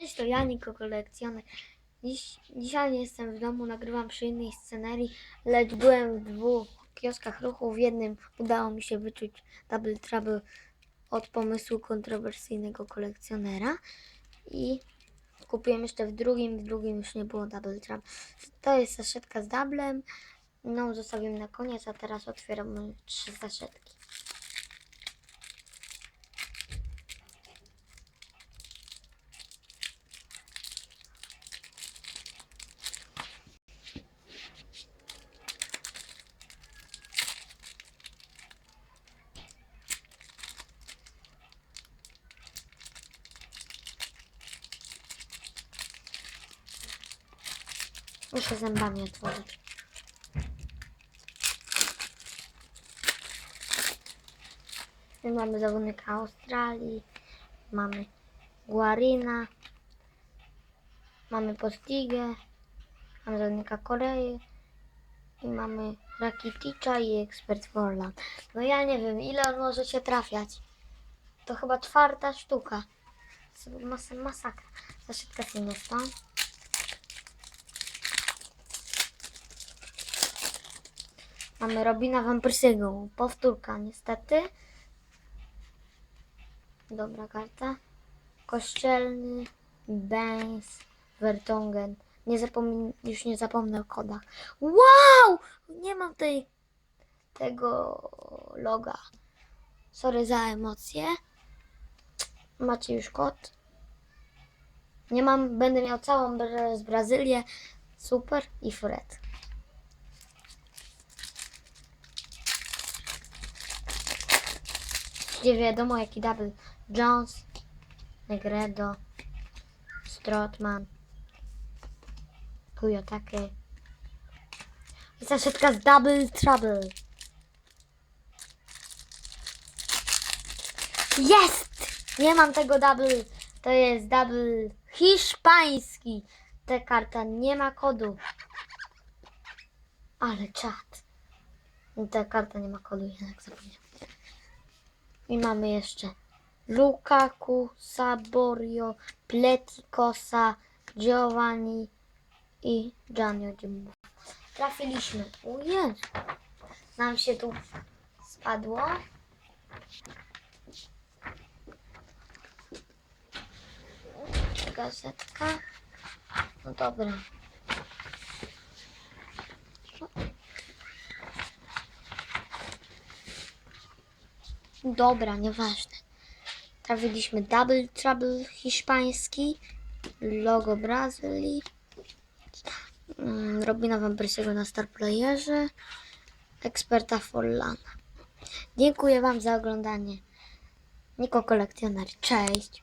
Cześć, to ja, Niko Kolekcjoner. Dziś, dzisiaj nie jestem w domu, nagrywam przy innej scenerii, lecz byłem w dwóch kioskach ruchu. W jednym udało mi się wyczuć Double Trouble od pomysłu kontrowersyjnego kolekcjonera i kupiłem jeszcze w drugim, w drugim już nie było Double Trouble. To jest saszetka z doublem, no zostawiam na koniec, a teraz otwieram trzy saszetki. Muszę zębami otworzyć. Mamy zawodnika Australii, mamy Guarina, mamy Postigę, mamy zawodnika Korei i mamy Rakiticza i Expert Forland. No ja nie wiem, ile on może się trafiać. To chyba czwarta sztuka. Mas masakra. Zaszytka Sinesta. Mamy Robina Van Persygą. Powtórka niestety. Dobra karta. Kościelny, Benz, Vertongen. Nie zapomnę, już nie zapomnę o kodach. Wow! Nie mam tej, tego loga. Sorry za emocje. Macie już kod. Nie mam, będę miał całą z Brazylię. Super i Fred. Nie wiadomo jaki double. Jones, Negredo, Strotman, Kuyotake. I saszetka z Double Trouble. Jest! Nie mam tego double. To jest double hiszpański. Ta karta nie ma kodu. Ale czad. Ta karta nie ma kodu, jednak zapomniałem. I mamy jeszcze Lukaku, Saborio, Pletikosa, Giovanni i Gianni Dzimbów. Trafiliśmy. Jezu. Nam się tu spadło. Gazetka. No dobra. Dobra, nieważne. Trafiliśmy Double Trouble hiszpański, logo Brazylii, mm, Robina Van Persiego na Star Playerze, eksperta Forlana. Dziękuję Wam za oglądanie. Niko Kolekcjoner, cześć.